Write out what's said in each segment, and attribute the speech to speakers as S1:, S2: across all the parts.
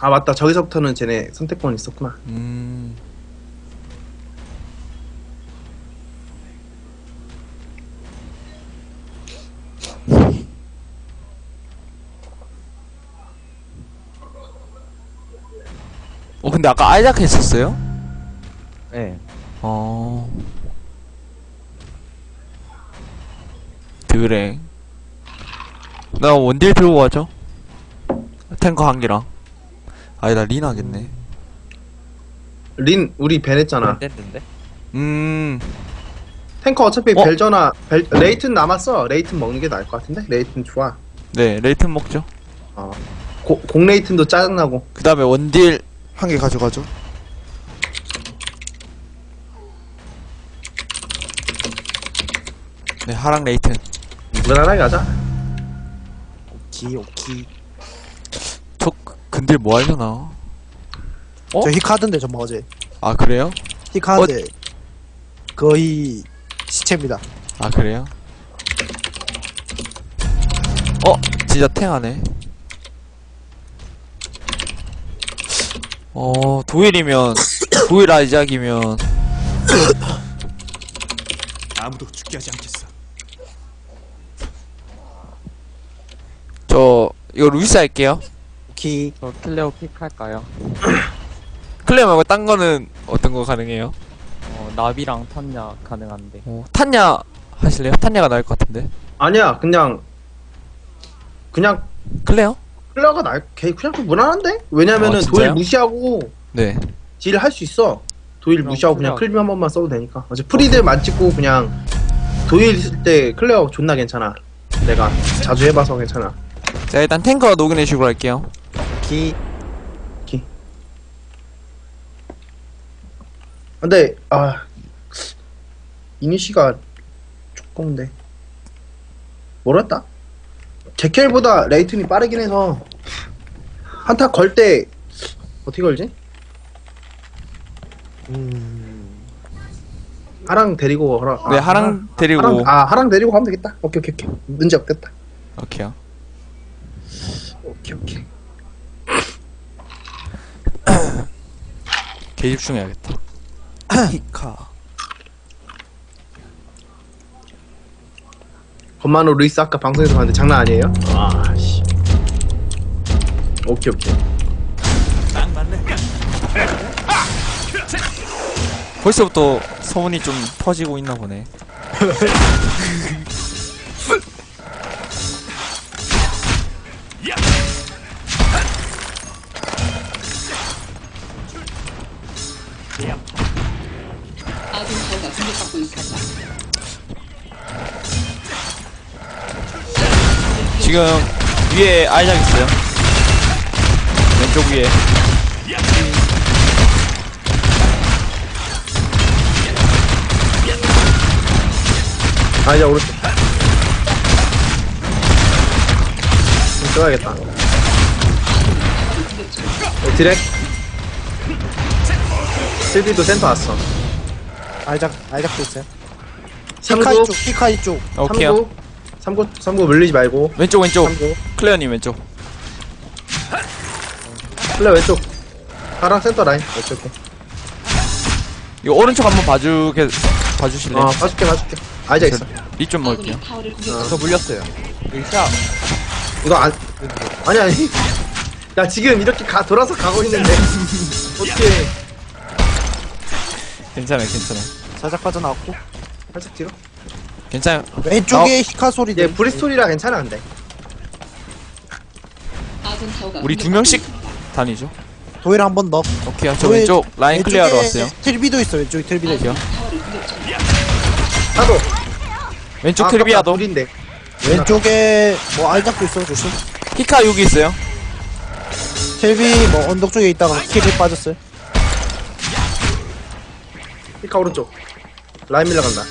S1: 아 맞다 저기서부터는 쟤네 선택권 있었구나
S2: 음. 어 근데 아까 아이작 했었어요?
S3: 네.
S2: 어. 드랭. 나 원딜 들고 가죠. 탱커 한 개랑. 아니다 린 하겠네.
S1: 린 우리 벤 했잖아
S3: 됐는데?
S2: 음.
S1: 탱커 어차피
S2: 어?
S1: 벨저나 벨, 레이튼 남았어 레이튼 먹는 게 나을 것 같은데 레이튼 좋아
S2: 네 레이튼 먹죠.
S1: 어. 고, 공 레이튼도 짜증나고
S2: 그 다음에 원딜
S4: 한 개 가져가죠.
S2: 네 하랑 레이튼.
S1: 무난하게 가자
S4: 오키 오키.
S2: 저 근딜 뭐 하려나? 어?
S4: 저 히카드인데 정말 어제
S2: 아 그래요?
S4: 히카드 거의 시체입니다.
S2: 아 그래요? 어 진짜 탱하네. 어 도일이면 도일 아이작이면
S5: 아무도 죽게 하지 않겠어.
S2: 저 이거 루이스 할게요.
S4: 오키
S3: 저 클레오 픽할까요?
S2: 클레어 말고 딴 거는 어떤 거 가능해요?
S3: 어, 나비랑 턴냐 가능한데.
S2: 어, 탄냐 하실래요? 탄냐가 나을 것 같은데.
S1: 아니야 그냥 그냥
S2: 클레어?
S1: 플레어가 날걔 그냥 좀 무난한데 왜냐면은
S2: 어, 진짜요?
S1: 도일 무시하고
S2: 네.
S1: 딜 할 수 있어 도일
S3: 그럼
S1: 무시하고 그냥
S3: 클레어.
S1: 클빔 한 번만 써도 되니까 어제 프리들만 찍고 그냥 도일 있을 때 클레어 존나 괜찮아 내가 자주 해봐서 괜찮아
S2: 자 일단 탱커 노그네 식으로 할게요.
S4: 오키
S1: 근데 아 이니시가 조금인데 뭐랬다? 제켈보다 레이튼이 빠르긴 해서 한타 걸 때 어떻게 걸지?
S4: 음
S1: 하랑 데리고 하라.
S2: 네 하랑 데리고
S1: 하랑, 아 하랑 데리고 가면 되겠다. 오케이 오케이 오케이 문제 없겠다.
S2: 오케이요.
S1: 오케이 오케이.
S2: 개 집중해야겠다.
S4: 히카
S1: 건만호 루이스 아까 방송에서 봤는데 장난 아니에요? 아 씨. 오케이 오케이.
S2: 벌써부터 소문이 좀 퍼지고 있나 보네. 지금 위에 아이작 있어요. 왼쪽 위에.
S1: 아 이제 오른쪽. 좀 써야겠다. 어, 디렉. 실비도 센터 왔어.
S4: 아이작 아이작도 있어요. 히카
S1: 삼구,
S4: 이쪽 히카 이 쪽
S2: 오케이요.
S1: 삼구, 삼구, 삼구 물리지 말고.
S2: 왼쪽 왼쪽.
S1: 삼구.
S2: 클레어님 왼쪽.
S1: 플레 왼쪽. 하랑 센터 라인. 오케이 오케이.
S2: 이거 오른쪽 한번 봐주게 봐주실래요?
S1: 어 봐줄게 봐줄게. 아이자 있어.
S2: 이좀 먹을게요.
S6: 공격받고
S3: 저 물렸어요. 일자
S1: 이거 안 아니 아니 야 지금 이렇게 가 돌아서 가고 있는데 어떻게
S2: 괜찮아요, 괜찮아요.
S4: 살짝 빠져나왔고
S1: 살짝 뒤로
S2: 괜찮아요.
S4: 왼쪽에 히카 소리 얘들
S1: 브리스톨이라 괜찮아 근데
S6: 아군 타워가
S2: 우리 두 명씩. 다니죠.
S4: 도일 한 번 더.
S2: 오케이요. 저
S4: 도일-
S2: 왼쪽 라인 클리어하러 왔어요.
S4: 트리비도 있어 왼쪽에 트리비도 있어.
S1: 나도
S2: 왼쪽
S1: 아,
S2: 트리비아도.
S4: 왼쪽에 뭐 아이작도 있어 조심.
S2: 히카 여기 있어요.
S4: 텔비 뭐 언덕 쪽에 있다가 킬이 빠졌어요.
S1: 피카 오른쪽 라인 밀러 간다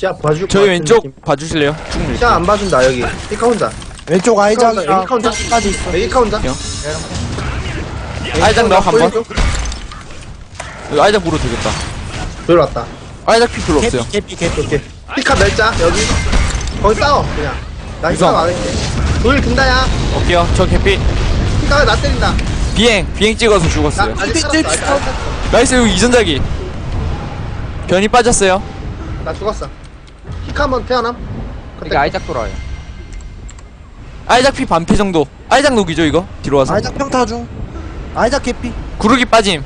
S1: 시야 봐줄 것
S2: 저희
S1: 같은
S2: 왼쪽
S1: 느낌.
S2: 봐주실래요?
S1: 시야 안 봐준다 여기 피카 혼자
S4: 왼쪽 아이작이랑
S1: 히카 혼자
S4: 까지 있어.
S1: 여기 피카 혼자
S2: 아이작 넣어 한 번.
S1: 오른쪽.
S2: 여기 아이작 물어 되겠다.
S1: 들어왔다
S2: 아이작 피 별로 없어요.
S4: 개피 개피 개피.
S1: 오케이 피카 멸자 여기 거기 싸워 그냥 나
S2: 유성.
S1: 안 할게 도일 근다야
S2: 오케이요. 저 개피.
S1: 나, 나 때린다.
S2: 비행 비행 찍어서
S1: 나,
S2: 죽었어요
S1: 아직 살았어. 아직 살았어.
S2: 나이스 여기 이전자기 변이 빠졌어요
S1: 나 죽었어. 한번 태어남.
S3: 이게 아이작 돌아요.
S2: 아이작 피 반피 정도 아이작 녹이죠 이거 뒤로 와서
S4: 아이작 평타 중 아이작 개피
S2: 구르기 빠짐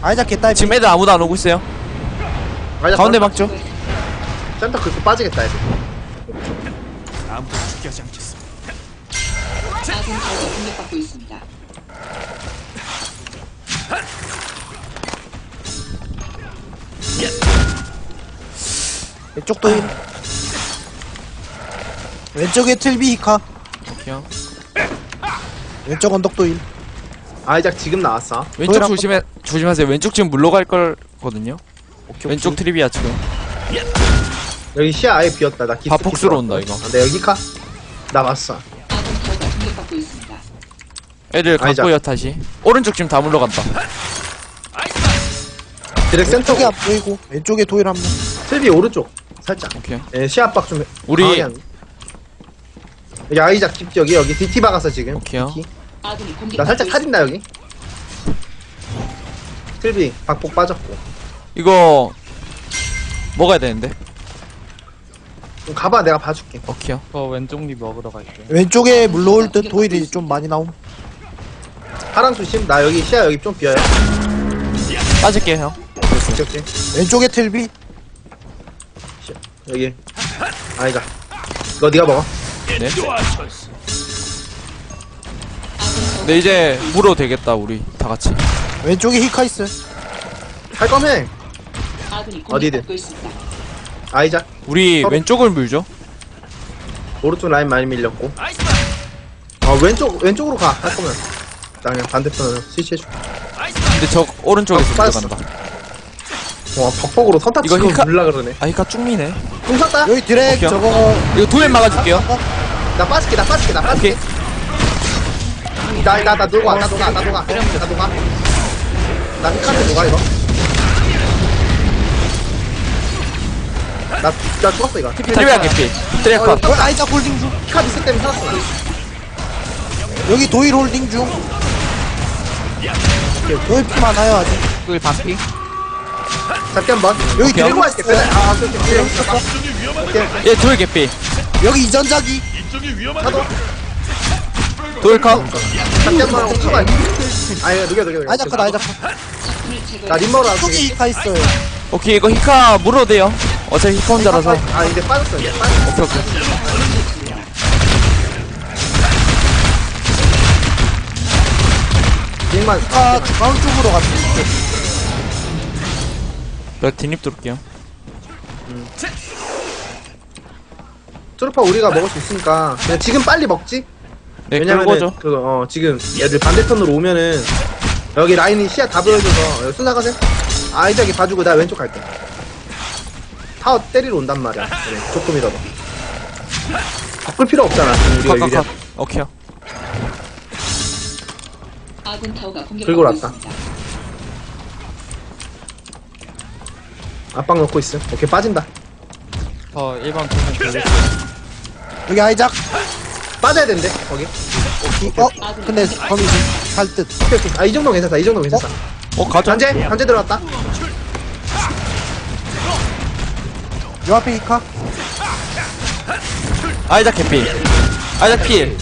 S4: 아이작 개딸피
S2: 지금 애들 아무도 안 오고 있어요
S1: 아이작
S2: 가운데
S1: 방-
S2: 막죠
S1: 센터 긁고 빠지겠다, 애들.
S5: 아무도 하지 않겠어.
S6: 아군 타워가 공격받고 있습니다.
S4: 왼쪽 도일 왼쪽에 틀비 히카
S2: 오케이
S4: 왼쪽 언덕 도일
S1: 아이작 지금 나왔어.
S2: 왼쪽
S4: 도일 한
S2: 조심해 조심하세요 왼쪽 지금 물러갈 거거든요
S4: 오케이,
S2: 왼쪽
S4: 오케이.
S2: 트리비아 지금
S1: 여기 시야 아예 비었다. 나 기스
S2: 다 폭스로 온다. 이거.
S1: 아, 네, 여기 히카. 나 왔어.
S2: 애들. 갖고요 다시 오른쪽 지금 다 물러간다
S1: 드랙 센터.
S4: 왼쪽에 안 보이고 왼쪽에 도일 한명
S1: 틀비 오른쪽. 살짝.
S2: 오케이
S1: 예, 시야 압박 좀. 해-
S2: 우리-
S1: 강하게 하는. 여기 아이작 집 여기 여기 DT 박았어 지금.
S2: 오케이요.
S1: DT.
S6: 공격받고
S1: 나 살짝. 타진다 여기. 틀비 박폭 빠졌고.
S2: 이거 먹어야 되는데
S1: 좀 가봐 내가 봐줄게.
S2: 오케이요
S3: 저 왼쪽 립 먹으러 갈게요.
S4: 왼쪽에 물러올 듯 도일이 좀 많이 나옴
S1: 파랑 조심. 나 여기 시야 여기 좀 비어요.
S2: 빠질게요 형
S1: 오케이 오케이.
S4: 왼쪽에 틀비
S1: 여기. 아이작. 너 네가 먹어.
S2: 네 근데 이제 물어도 되겠다 우리 다 같이
S4: 왼쪽에 히카 있어
S1: 할 거면 어디든. 아이작.
S2: 우리
S1: 서로-
S2: 왼쪽을 물죠
S1: 오른쪽 라인 많이 밀렸고. 어 왼쪽 왼쪽으로 가. 할 거면. 나 그냥 반대편으로 스위치해줄게.
S2: 근데 저 오른쪽에서
S1: 어, 빠졌어.
S2: 물러간다
S1: 와 벅벅으로 선탑
S2: 이거
S1: 치고
S2: 히카-
S1: 물라 그러네.
S2: 아 이까 쭉 미네
S1: 공 쐈다.
S4: 여기 드랙
S2: 오케이.
S4: 저거
S2: 이거 도일 막아줄게요
S1: 나 빠질게 나 빠질게 나 빠질게.
S2: 오케이
S1: 나나나 녹아 나 녹아 나 녹아 나 녹아. 나 히카한테 녹아 이거. 나, 나 죽었어 이거.
S2: 트리비아 개피 트리비아 컷
S4: 여기 아이작 홀딩 중
S1: 히카 미스 때문에 살았어.
S4: 여기 도일 홀딩 중 도일 피 많아요 아직
S3: 그 반피?
S1: 잡기 한 번.
S4: 여기
S2: 오케이.
S4: 드랙
S1: 들고 갈게.
S4: 있어요.
S1: 아 오케이 오케이. 오케이. 오케이.
S2: 얘 도일 개피
S4: 여기 이전자기
S1: 차도.
S2: 도일 컷
S1: 잡기 한번 하고 쳐봐. 아예 녹여 녹여 녹여.
S4: 아이작 컷 아이작 컷
S6: 적군을 제거해
S1: 나 림머로 하고.
S4: 왼쪽에 히카 있어요
S2: 오케이 이거 히카 물어도 돼요 어차피 히카 혼자라서
S1: 아 이제 빠졌어 이제 빠졌어.
S2: 오케이 오케이
S1: 링만.
S4: 히카 중앙 쪽으로 갔어
S2: 내가 뒷립 돌게요
S1: 트루파 우리가 먹을 수 있으니까 그냥 지금 빨리 먹지.
S2: 네
S1: 왜냐면은
S2: 끌고죠
S1: 그거 어 지금 얘들 반대편으로 오면은 여기 라인이 시야 다 보여줘서 여기 순나 가세. 아이작이 봐주고 나 왼쪽 갈게. 타워 때리러 온단 말이야. 그래 조금이라도. 바꿀 필요 없잖아. 지금 우리가
S2: 컷 컷
S1: 유리한.
S2: 컷 오케이요
S6: 아군 타워가
S1: 긁고
S6: 공격받고
S1: 났다.
S6: 있습니다.
S1: 압박 넣고 있음. 오케이 빠진다.
S3: 저 1번 보면.
S4: 여기 아이작
S1: 빠져야 된대 거기.
S4: 어? 근데 거기 살듯
S1: 오케이 오케이. 아 이 정도 괜찮다. 이 정도 괜찮다.
S2: 어 가죠
S1: 단제 단제 들어갔다.
S4: 요 앞에 히카
S2: 아이작 개피 아이작 필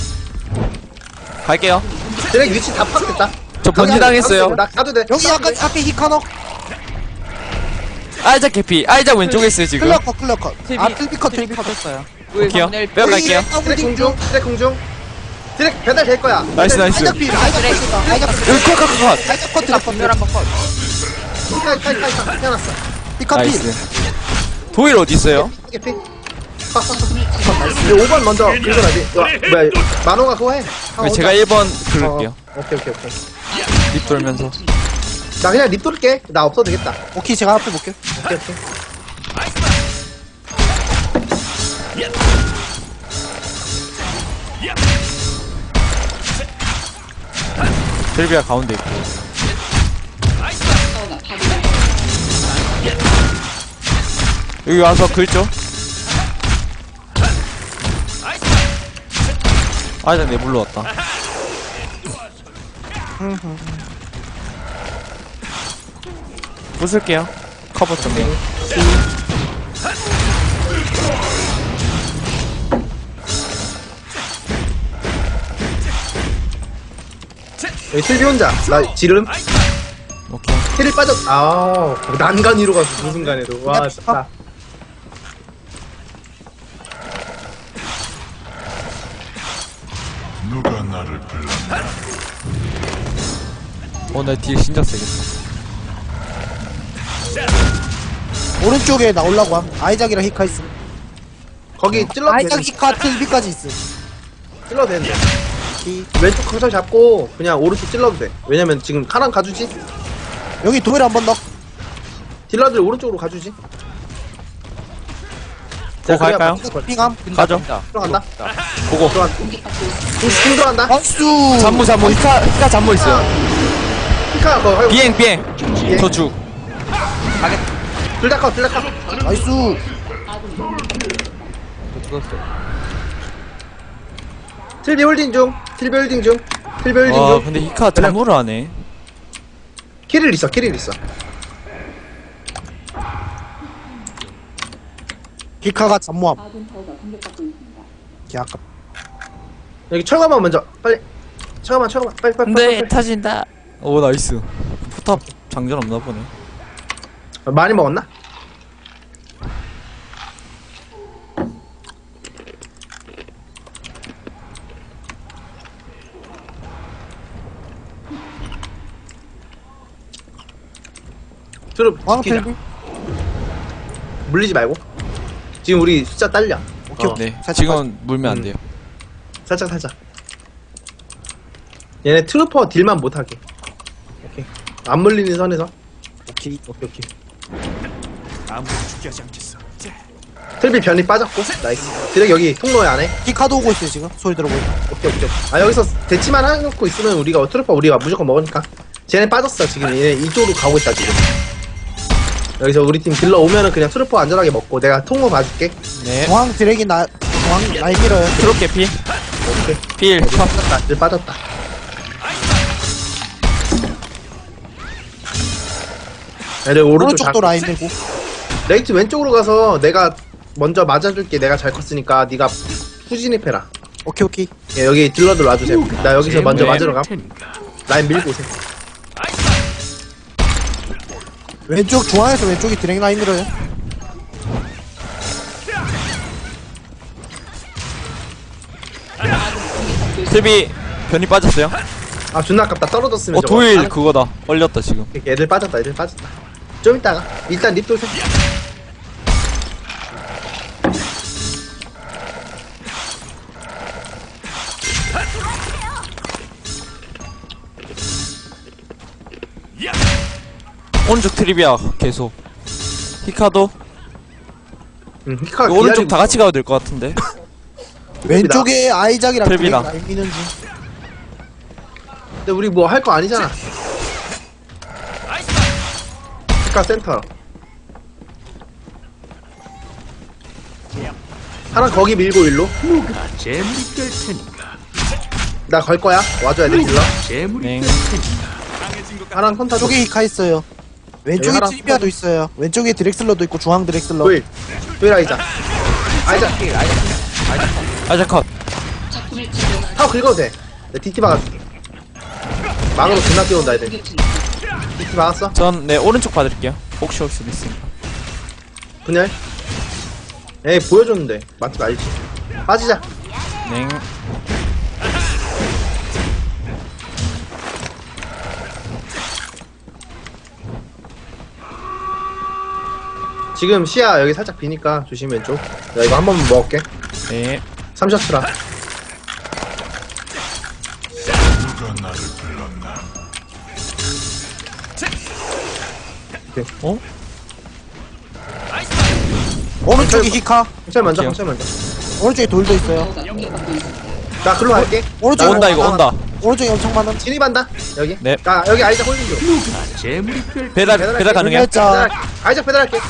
S2: 갈게요
S1: 드랙 위치 다 파악됐다.
S2: 저 번지 당했어요
S1: 나 가도 돼.
S4: 여기 약간 앞에 히카 넣
S2: 아이작 개피 아이작 왼쪽에 있어요 지금
S4: 클리어 컷 클리어 컷아
S3: 틀비,
S4: 틀비 컷 틀비
S3: 틀비
S4: 컷
S3: 컷했어요.
S2: 오케이요 빼어 갈게요
S1: 드랙 공중. 드랙 공중. 드랙 배달 될 거야.
S2: 나이스 나이스
S4: 아이작 필 아이작 필 아이작 필
S2: 여기 컷컷컷
S4: 아이작 컷 드랙 컷
S3: 한번 컷.
S1: 카이 카이 카이 카이 태어났어.
S4: 히카 필
S2: 나이스 도일 어디 있어요?
S1: 이게 피. 이제 5번 먼저 긁어놔야지. 와, 뭐야, 만호가 그거 해. 아,
S2: 제가
S1: 혼자.
S2: 1번 긁을게요
S1: 어, 오케이, 오케이, 오케이.
S2: 립 돌면서
S1: 나 그냥 립 돌게. 나 없어도 되겠다.
S4: 오케이 제가 앞에 볼게요
S1: 오케이, 오케이.
S2: 텔비아 가운데 있고
S6: 파괴되었습니다.
S2: 여기 와서 긁죠 아이작 내 물러 왔다 부술게요. 커버 좀.
S1: 여기 슬비 혼자. 나 지름.
S2: 오케이.
S1: 힐을 빠졌 아 난간 위로 갔어 그 순간에도. 와 진짜.
S7: 누가 나를 불렀나?
S2: 오늘 딜 진짜 세겠다
S4: 오른쪽에 나오려고 함. 아이작이랑 히카 있음.
S1: 거기 찔러도
S4: 아이작
S1: 되는데.
S4: 히카 틀비까지 있음.
S1: 찔러도 되는데.
S4: 이-
S1: 왼쪽 강철 잡고 그냥 오른쪽 찔러도 돼. 왜냐면 지금 카랑 가주지?
S4: 여기 도일 한번 넣어
S1: 딜러들 오른쪽으로 가주지?
S2: 뭐 갈까요?
S4: 핑함.
S2: 가죠.
S1: 들어간다.
S2: 고고.
S1: 들어간다. 힘
S4: 박수.
S2: 잠무 잠무. 히카 히카 잠무 있어요.
S1: 피카 거 하고
S2: 비행 비행. 저주
S1: 둘다 컷, 둘다 컷.
S4: 나이스
S3: 죽었어.
S1: 틀비 홀딩 중, 틀비 홀딩 중, 틀비 홀딩
S2: 와
S1: 중.
S2: 근데 히카 잠무를 하네
S1: 키릴 있어, 키릴 있어.
S4: 히카가 잠모함. 개 아깝
S1: 여기 철거만 먼저, 빨리. 철거만, 철거만, 빨리, 빨리, 빨리. 빨리.
S2: 타진다 오 나이스 포탑 장전 없나 보네
S1: 많이 먹었나? 트룹
S4: 왕
S1: 지키자. 물리지 말고. 지금 우리 숫자 딸려.
S4: 오케이.
S1: 어,
S4: 오케이
S2: 네.
S4: 살짝
S2: 지금 물면 안
S1: 음.
S2: 돼요.
S1: 살짝 살짝. 얘네 트루퍼 딜만 못하게. 오케이. 안 물리는 선에서.
S4: 오케이.
S1: 오케이 오케이
S5: 아무도 죽게 하지 않겠어.
S1: 틀비 변이 빠졌고 나이스. 드랙 여기 통로에 안에.
S4: 히카도 오고 있어요 지금. 소리 들어보니.
S1: 오케이 오케이. 아 여기서 대치만 해놓고 있으면 우리가 트루퍼 우리가 무조건 먹으니까. 쟤네 빠졌어 지금. 얘네 이쪽으로 가고 있다 지금. 여기서 우리 팀 딜러 오면은 그냥 트루퍼 안전하게 먹고 내가 통로 봐줄게.
S2: 네.
S4: 중앙 드래기 나 중앙 날 밀어요.
S2: 트롯 개피
S1: 오케이.
S2: 필. 컷.
S1: 빠졌다. 딜 빠졌다. 얘네 오른쪽
S4: 오른쪽도
S1: 잡고
S4: 라인 밀고
S1: 레이트 왼쪽으로 가서 내가 먼저 맞아줄게. 내가 잘 컸으니까 네가 후 진입해라.
S4: 오케이 오케이.
S1: 예, 여기 딜러들 와주세요. 나 여기서 먼저
S2: 네.
S1: 맞으러 가 라인 밀고 오세요.
S4: 왼쪽 중앙에서 왼쪽이 드래기 라인 밀어요.
S2: 틀비 변이 빠졌어요?
S1: 아 존나 아깝다. 떨어졌으면
S2: 어
S1: 저거.
S2: 도일
S1: 아,
S2: 그거다. 얼렸다 지금.
S1: 애들 빠졌다 애들 빠졌다. 좀 이따가. 일단 립 도세
S2: 오른쪽 트리비아 계속. 히카도?
S1: 응 히카가
S2: 오른쪽
S1: 기다리고
S2: 다 같이 가도 될 것 같은데.
S4: 왼쪽에 아이작이랑. 라인 미는 중
S1: 근데 우리 뭐 할 거 아니잖아. 히카 센터. 하나 거기 밀고 일로.
S5: 재물이 될 테니까.
S1: 나 걸 거야. 와줘야 돼 딜러.
S5: 재물이
S2: 네.
S5: 될 테니까.
S1: 하나 컨타 줘
S4: 쪽에 히카 있어요 왼쪽에
S1: 하나
S4: 트리비아도 있어요. 왼쪽에 드렉슬러도 있고 중앙 드렉슬러.
S1: 도일 도일 아이자 아이자
S2: 아자 컷
S6: 작품을 제거한
S1: 타워 긁어도 돼. 내가 DT 박아줄게. 망으로 존나 뛰어온다 애들.
S6: 공격.
S1: DT 박았어?
S2: 전 네 오른쪽 봐드릴게요. 혹시 올 수도 있으니까
S1: 분열? 에이 보여줬는데. 맞지 말지. 빠지자.
S2: 네
S1: 지금 시야 여기 살짝 비니까 조심 왼쪽 나 이거 한 번만 먹을게
S2: 네.
S1: 3셔츠라
S7: 누가 나를 불렀나?
S2: 어?
S4: 오른쪽에 히카
S1: 경찰 먼저
S2: 오케이.
S1: 경찰 먼저
S4: 오른쪽에 돌도 있어요.
S1: 나 글로 갈게
S4: 오른쪽에
S2: 온다 이거 온다
S4: 오른쪽에 엄청 많은
S1: 진입한다 여기
S2: 네.
S1: 나 여기 아이작 홀딩
S5: 줘될
S2: 배달.
S1: 배달?
S4: 살짝
S1: 배달할게. 아이작 배달할게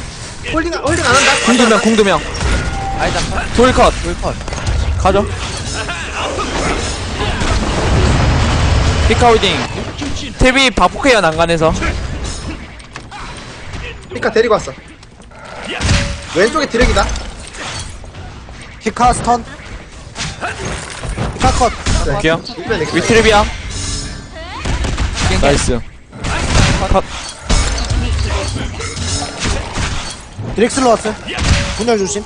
S1: 홀딩 홀딩 안 한다?
S2: 궁두명 궁두명.
S3: 아이작 컷.
S2: 도일
S3: 컷돌 컷.
S2: 가죠. 히카 홀딩. 텔비 바꾸해요 난간에서.
S1: 피카 데리고 왔어. 왼쪽에 드랙이다.
S4: 히카 스턴. 히카 컷.
S2: 볼게요.
S1: 이번에 내가
S2: 위트리비앙. 나이스. 컷
S4: 드렉슬러 왔어요. 분열 조심.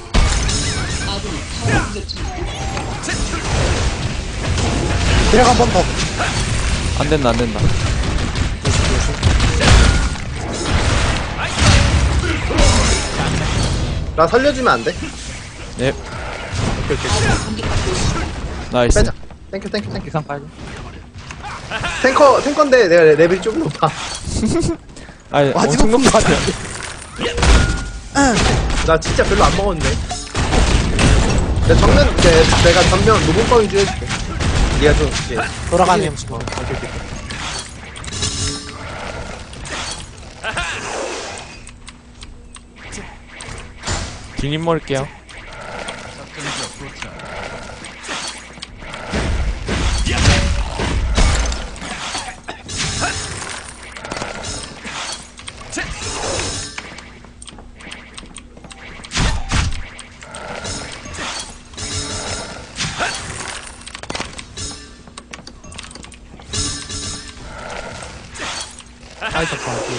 S6: 아군이 타워 공격 중입니다.
S4: 드랙 한 번 더.
S2: 안 된다 안 된다.
S1: 나 살려주면 안 돼?
S2: 네.
S1: 오케이 오케이.
S2: 나이스.
S1: 빼자. 땡큐 땡큐 땡큐
S3: 기상 빨리.
S1: 탱커 탱커인데 내가 레벨이 좀 높아.
S2: 아니
S4: 마지막
S2: 엄청
S4: 순간
S1: 나 진짜 별로 안 먹었는데 내 정면 내, 내가 전면 노블빵 주 해줄게. 니가 좀 이제
S4: 돌아가네요 지금
S1: 오케이 오케이.
S2: 딜님 먹을게요
S3: 아이다 빠지.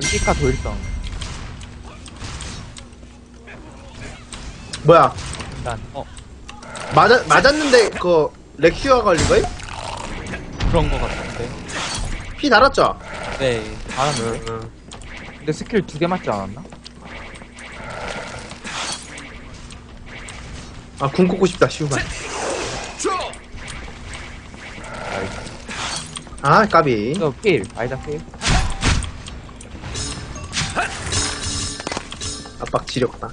S3: 키카 돌성.
S1: 뭐야
S3: 일단 어
S1: 맞아, 맞았는데 그 렉슈가 걸린 거임?
S3: 그런 거 같은데.
S1: 피 달았죠?
S3: 네. 잘하면. 근데 스킬 두 개 맞지 않았나?
S1: 아궁 꽂고 싶다 시우만 아 까비
S3: 이거 필. 아이다 필.
S1: 압박 지렸다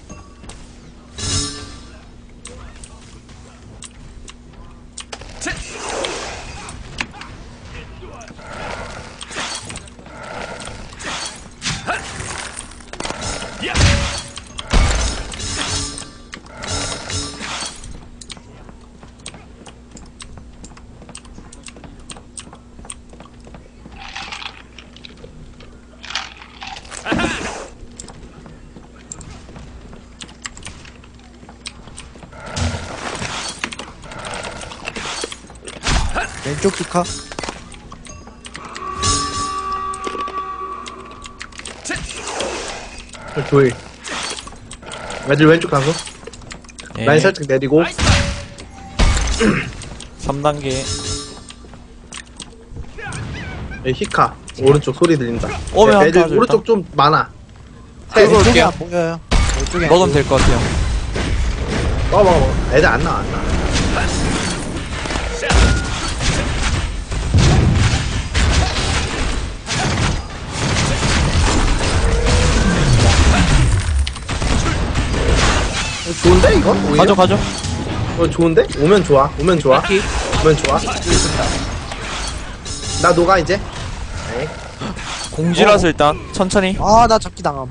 S4: 왼쪽 히카
S1: 조이. 애들 왼쪽 가서.
S2: 네.
S1: 라인 살짝 내리고.
S2: 3단계.
S1: 여기 히카. 오른쪽 소리 들린다.
S2: 오면
S1: 애- 애들
S2: 한번
S1: 오른쪽 좀 많아.
S4: 왼쪽이
S2: 올게요.
S4: 보여요 안
S2: 먹으면. 될 것 같아요.
S1: 먹어 먹어 먹어 애들 안 나와 안 나와 좋은데 이거? 오히려?
S2: 가죠 가죠.
S1: 어 좋은데? 오면 좋아 오면 좋아. 오면 좋아. 나 녹아 이제? 에이.
S2: 공지라서 일단. 천천히.
S4: 아 나 잡기 당함.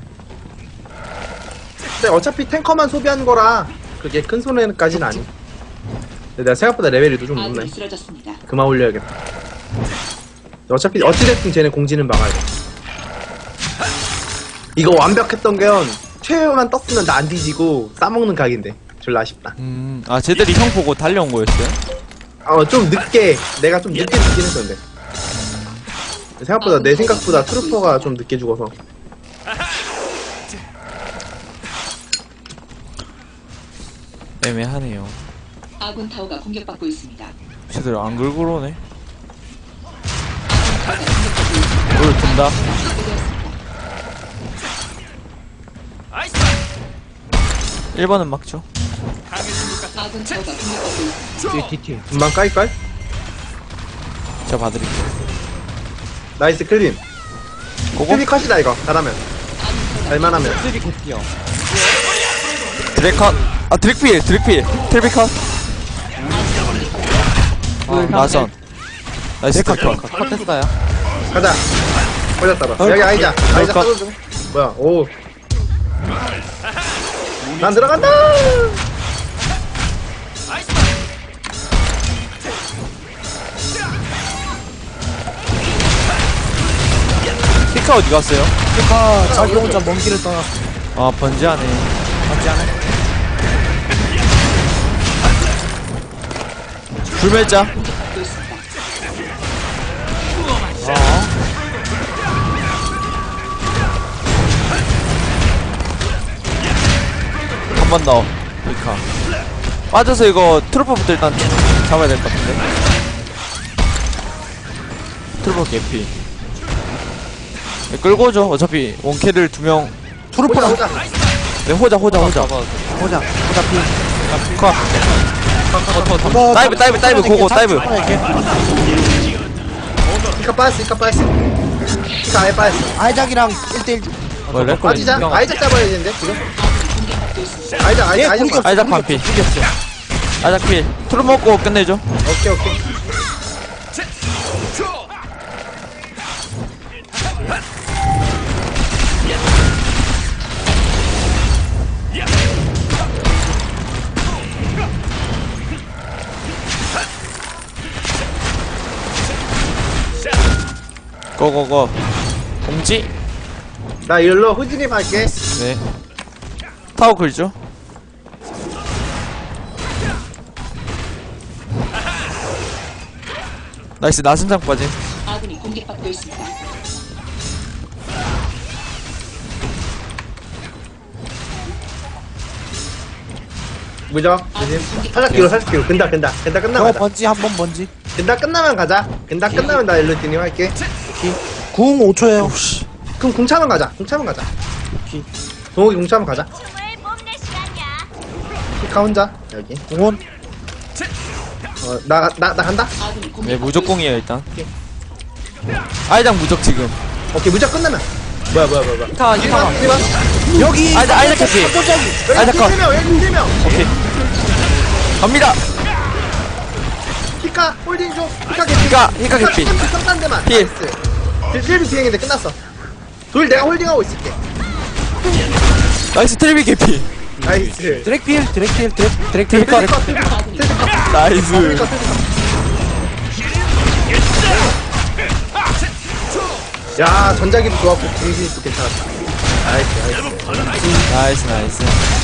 S1: 근데 어차피 탱커만 소비하는 거라 그게 큰 손해까지는 아니. 근데 내가 생각보다 레벨이 좀 높네.
S6: 아군이 쓰러졌습니다.
S1: 그만 올려야겠다. 어차피 어찌됐든 쟤네 공지는 막아야 돼. 이거 완벽했던 건 최후만 떴으면 나 안 뒤지고 싸먹는 각인데. 졸라 아쉽다.
S2: 음 아 쟤들이 형 보고 달려온 거였어요?
S1: 어 좀 늦게. 내가 좀 늦게 죽긴 했었는데. 생각보다 내 생각보다 트루퍼가 좀 늦게 죽어서.
S2: 애매하네요.
S6: 아군 타워가 공격받고 있습니다.
S2: 쟤들 안 긁으러 오네. 물 든다 1번은 막죠.
S3: 뒤에 DT.
S1: 금방 까일걸?
S2: 제가 봐드릴게요.
S1: 나이스 클린.
S2: 고고
S1: 클린 컷이다 이거. 잘하면. 잘만하면.
S3: 쓰리 개피요.
S2: 드래컷 아 드랙필 드랙필. 텔비컷. 아, 나선 나이스 컷
S3: 컷 했어요.
S1: 가자. 걸렸다 너 여기 아이자. 아이자 뭐야? 오 난 들어간다!
S2: 피카 어디 갔어요?
S4: 피카 자기 혼자 먼 길을 떠나.
S2: 아 번지하네.
S4: 번지하네.
S2: 불멸자. 더 히카 빠져서 이거 트루퍼부터 일단 잡아야 될 것 같은데. 트루퍼 개피. 네, 끌고 오죠. 어차피 원캐들 두명.
S1: 호자 호자.
S2: 네, 호자 호자 호자.
S4: 보자 보자 피.
S2: 컷.
S4: 이거
S2: 다이브, 다이브, 다이브, 고고, 다이브.
S1: 히카 빠졌어 히카 빠졌어. 히카 아예 빠졌어.
S4: 아이작이랑 1대1
S2: 원래
S1: 빠지자. 아이작 잡아야 되는데 지금
S6: 공격받고 있습니다.
S1: 아이작 아이작
S4: 얘
S1: 아이작
S4: 공격.
S1: 봐.
S2: 아이작 반피 아이작 필 트루 먹고 끝내죠.
S1: 오케이 오케이.
S2: 고고고. 공지.
S1: 나 일로 후진이 갈게.
S2: 네 타워 긁죠? 나이스 나승장 빠짐.
S6: 아군이 공격받고 있습니다.
S1: 무적 조심 살짝 뒤로 살짝 뒤로. 근다 근다. 근다
S4: 저거
S1: 끝나면 가자.
S4: 번지 한 번 번지.
S1: 근다 끝나면 가자. 근다 끝나면 나 일로 뛰니 할게.
S4: 궁 5초에요.
S1: 그럼 궁차면 가자. 궁차면 가자.
S4: 오케이.
S1: 동욱이 궁차면 가자. 히 카 혼자 여기
S4: 궁원
S1: 어나 나 나 간다.
S2: 네 무적공이에요 일단 아이작 무적 지금
S1: 오케이 무적 끝나면 뭐야 뭐야 뭐야 뭐야
S2: 타
S1: 이봐 이봐
S4: 여기
S2: 아이작 아이작 캐피 아이작 컷
S1: 여기 명 여기 명
S2: 오케이 갑니다
S1: 히카 홀딩 좀 히카 개피
S2: 히카 히카 캐피
S1: 딴 데만
S2: 필.
S1: 나이스 필비 비행인데 끝났어 돌 내가 홀딩하고 있을게
S2: 나이스 트리비 개피
S1: 나이스.
S4: 드랙필 드랙필 드랙 드랙필
S6: 아군이
S2: 나이스.
S1: 야 전자기도 좋았고 중진도 괜찮았다. 나이스 나이스
S2: 나이스 나이스